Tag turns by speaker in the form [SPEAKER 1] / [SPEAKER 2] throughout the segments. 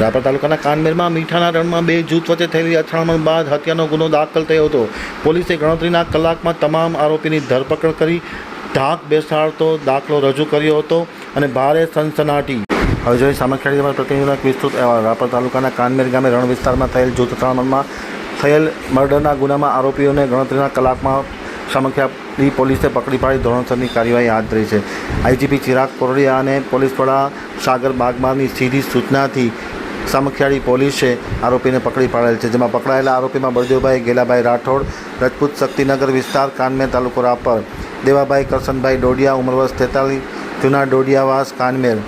[SPEAKER 1] રાપર તાલુકાના કાનમેરમાં મીઠાના રણમાં બે જૂથ વચ્ચે થયેલી અથડામણ બાદ હત્યાનો ગુનો દાખલ થયો હતો. પોલીસે ગણતરીના કલાકમાં તમામ આરોપીની ધરપકડ કરી ઢાંક બેસાડતો દાખલો રજૂ કર્યો હતો અને ભારે સનસનાટી. હવે જોઈએ સામખિયાળીમાં પ્રતિનિધિનો એક વિસ્તૃત અહેવાલ. રાપર તાલુકાના કાનમેર ગામે રણ વિસ્તારમાં થયેલ જૂથ અથડામણમાં થયેલ મર્ડરના ગુનામાં આરોપીઓને ગણતરીના કલાકમાં સામખિયાળી પોલીસે પકડી પાડી. ધોરણસરની કાર્યવાહી હાથ ધરી છે. આઈજીપી ચિરાગ કોરડિયા અને પોલીસ વડા સાગર બાગમારની સીધી સૂચનાથી સામખિયાળી પોલીસે આરોપીને પકડી પાડેલ છે, જેમાં પકડાયેલા આરોપીમાં બળદેવભાઈ ગેલાભાઈ રાઠોડ, રજપૂત શક્તિનગર વિસ્તાર, કાનમેર તાલુકો રાપર, દેવાભાઈ કરશનભાઈ ડોડિયા ઉંમર તેતાલીસ, જૂના ડોડિયાવાસ, કાનમેર,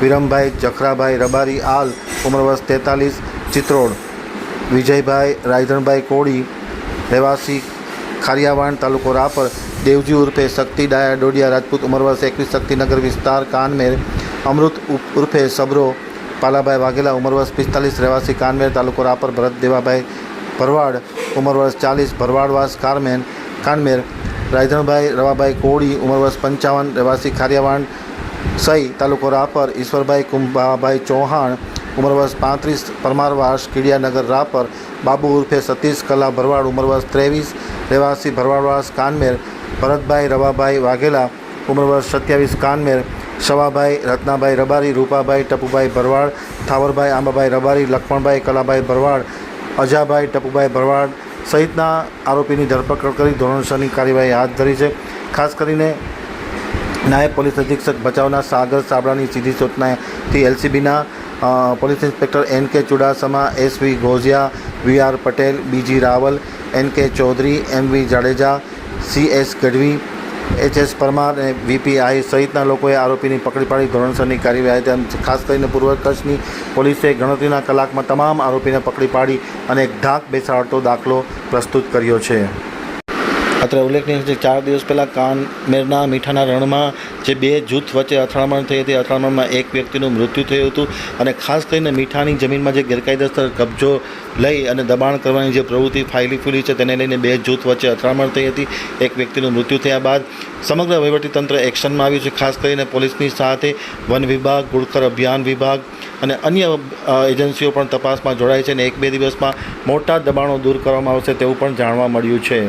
[SPEAKER 1] વિરમભાઈ જખરાભાઈ રબારી આલ ઉમરવસ તેતાલીસ, ચિત્રોડ, વિજયભાઈ રાયધણભાઈ કોળી, રહેવાસી ખારિયાવાણ તાલુકો રાપર, દેવજી ઉર્ફે શક્તિ ડાયા ડોડિયા, રાજપૂત ઉંમર એકવીસ, શક્તિનગર વિસ્તાર, કાનમેર, અમૃત ઉર્ફે સબરો પાલાભાઈ વાઘેલા ઉંમર વર્ષ પિસ્તાલીસ, રહેવાસી કાનમેર તાલુકો રાપર, ભરત દેવાભાઈ ભરવાડ, ઉંમર વર્ષ ચાલીસ, ભરવાડવાસ કારમેન કાનમેર, રાયધણભાઈ રવાભાઈ કોળી, ઉંમર વર્ષ પંચાવન, રહેવાસી ખારિયાવાણ સઈ તાલુકો રાપર, ઈશ્વરભાઈ કુંભાભાઈ ચૌહાણ, ઉંમર વર્ષ પાંત્રીસ, પરમારવાસ કીડિયાનગર રાપર, બાબુ ઉર્ફે સતીશ કલા ભરવાડ, ઉંમર વર્ષ ત્રેવીસ, રહેવાસી ભરવાડવાસ કાનમેર, ભરતભાઈ રવાભાઈ વાઘેલા, ઉંમર વર્ષ સત્યાવીસ કાનમેર શવાભાઈ રત્નાભાઈ રબારી, રૂપાભાઈ ટપુભાઈ ભરવાડ, થાવરભાઈ આંબાભાઈ રબારી, લક્ષ્મણભાઈ કલાભાઈ ભરવાડ, અજાભાઈ ટપુભાઈ ભરવાડ સહિતના આરોપીની ધરપકડ કરી ધોરણસરની કાર્યવાહી હાથ ધરી છે. ખાસ કરીને નાયબ પોલીસ અધિક્ષક બચાવના સાગર સાબરાની સીધી સૂચનાથી એલસીબીના police inspector N K Chudasama S V Gojiya, V R Patel, B G, N K Chaudhary, M V Jadeja, C S Gadhvi H S Parmar અને વીપીઆઈ સહિતના લોકોએ આરોપીની પકડી પાડી ધોરણસરની કાર્યવાહી તેમ ખાસ કરીને પૂર્વ કચ્છની પોલીસે ગણતરીના કલાકમાં તમામ આરોપીને પકડી પાડી અને ઢાક બેસાડતો દાખલો પ્રસ્તુત કર્યો છે. અત્રે ઉલ્લેખનીય છે ચાર દિવસ પહેલાં કાનમેરના મીઠાના રણમાં જે બે જૂથ વચ્ચે અથડામણ થઈ હતી, અથડામણમાં એક વ્યક્તિનું મૃત્યુ થયું હતું અને ખાસ કરીને મીઠાની જમીનમાં જે ગેરકાયદેસર કબજો લઈ અને દબાણ કરવાની જે પ્રવૃત્તિ ફાયલી ફૂલી છે તેને લઈને બે જૂથ વચ્ચે અથડામણ થઈ હતી. એક વ્યક્તિનું મૃત્યુ થયા બાદ સમગ્ર વહીવટીતંત્ર એક્શનમાં આવ્યું છે. ખાસ કરીને પોલીસની સાથે વન વિભાગ ગુડખર અભિયાન વિભાગ અને અન્ય એજન્સીઓ પણ તપાસમાં જોડાય છે અને એક બે દિવસમાં મોટા દબાણો દૂર કરવામાં આવશે તેવું પણ જાણવા મળ્યું છે.